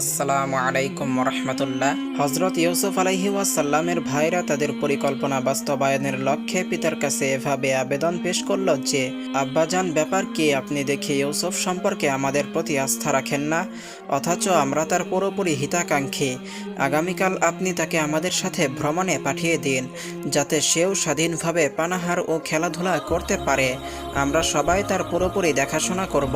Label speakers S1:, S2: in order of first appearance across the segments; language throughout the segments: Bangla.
S1: আসসালামু আলাইকুম রহমতুল্লাহ হজরত ইউসুফ আলাইহি ওয়াসাল্লামের ভাইরা তাদের পরিকল্পনা বাস্তবায়নের লক্ষ্যে পিতার কাছে এভাবে আবেদন পেশ করল যে, আব্বাজান, ব্যাপার কি আপনি দেখে ইউসুফ সম্পর্কে আমাদের প্রতি আস্থা রাখেন না? অথচ আমরা তার পুরোপুরি হিতাকাঙ্ক্ষী। আগামীকাল আপনি তাকে আমাদের সাথে ভ্রমণে পাঠিয়ে দিন, যাতে সেও স্বাধীনভাবে পানাহার ও খেলাধুলা করতে পারে। আমরা সবাই তার পুরোপুরি দেখাশোনা করব।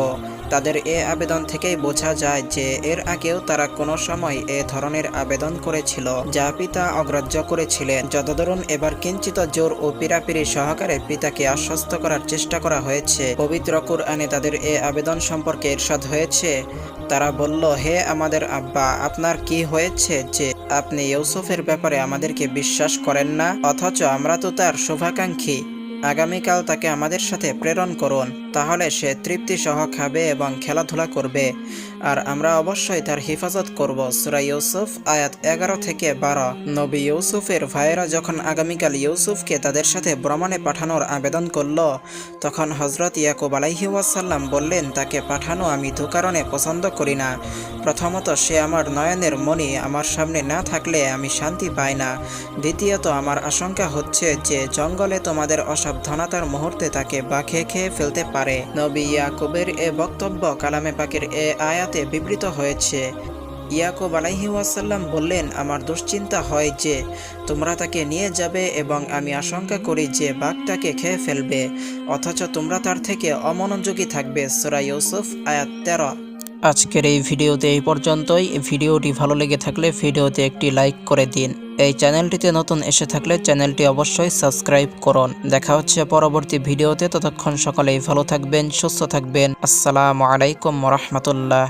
S1: তাদের এ আবেদন থেকেই বোঝা যায় যে, এর আগেও তারা কোনো সময় এ ধরনের আবেদন করেছিল, যা পিতা অগ্রাহ্য করেছিলেন। যতদরুন এবার কিঞ্চিত জোর ও পিরাপিরি সহকারে পিতাকে আশ্বস্ত করার চেষ্টা করা হয়েছে, পবিত্র কুরআনে তাদের এ আবেদন সম্পর্কে ইরশাদ হয়েছে। তারা বলল, হে আমাদের আব্বা, আপনার কি হয়েছে যে আপনি ইউসুফের ব্যাপারে আমাদেরকে বিশ্বাস করেন না? অথচ আমরা তো তার শুভাকাঙ্ক্ষী। আগামীকাল তাকে আমাদের সাথে প্রেরণ করুন। তাহলে সে তৃপ্তি সহ খাবে এবং খেলাধুলা করবে। আর আমরা অবশ্যই তার হেফাজত করব। সুরা ইউসুফ, আয়াত এগারো থেকে বারো। নবী ইউসুফের ভাইয়েরা যখন আগামীকাল ইউসুফকে তাদের সাথে ভ্রমণে পাঠানোর আবেদন করল, তখন হজরত ইয়াকুব আলাইহি ওয়াসাল্লাম বললেন, তাকে পাঠানো আমি দু কারণে পছন্দ করি না। প্রথমত, সে আমার নয়নের মনি আমার সামনে না থাকলে আমি শান্তি পাই না। দ্বিতীয়ত, আমার আশঙ্কা হচ্ছে যে জঙ্গলে তোমাদের অসাবধানতার মুহূর্তে তাকে বাখে খেয়ে খেয়ে ফেলতে পারে। নবী ইয়াকুবের এ বক্তব্য কালামে পাকের এ আয়াতে বিবৃত হয়েছে। ইয়াকুব আলাইহি ওয়াসাল্লাম বললেন, আমার দুশ্চিন্তা হয় যে তোমরা তাকে নিয়ে যাবে এবং আমি আশঙ্কা করি যে বাঘ তাকে খেয়ে ফেলবে, অথচ তোমরা তার থেকে অমনোযোগী থাকবে। সুরা ইউসুফ, আয়াত তেরো। আজকের এই ভিডিওতে এই পর্যন্তই। ভিডিওটি ভালো লেগে থাকলে ভিডিওতে একটি লাইক করে দিন। এই চ্যানেলটিতে নতুন এসে থাকলে চ্যানেলটি অবশ্যই সাবস্ক্রাইব করুন। দেখা হচ্ছে পরবর্তী ভিডিওতে। ততক্ষণ সকালেই ভালো থাকবেন, সুস্থ থাকবেন। আসসালামু আলাইকুম রহমতুল্লাহ।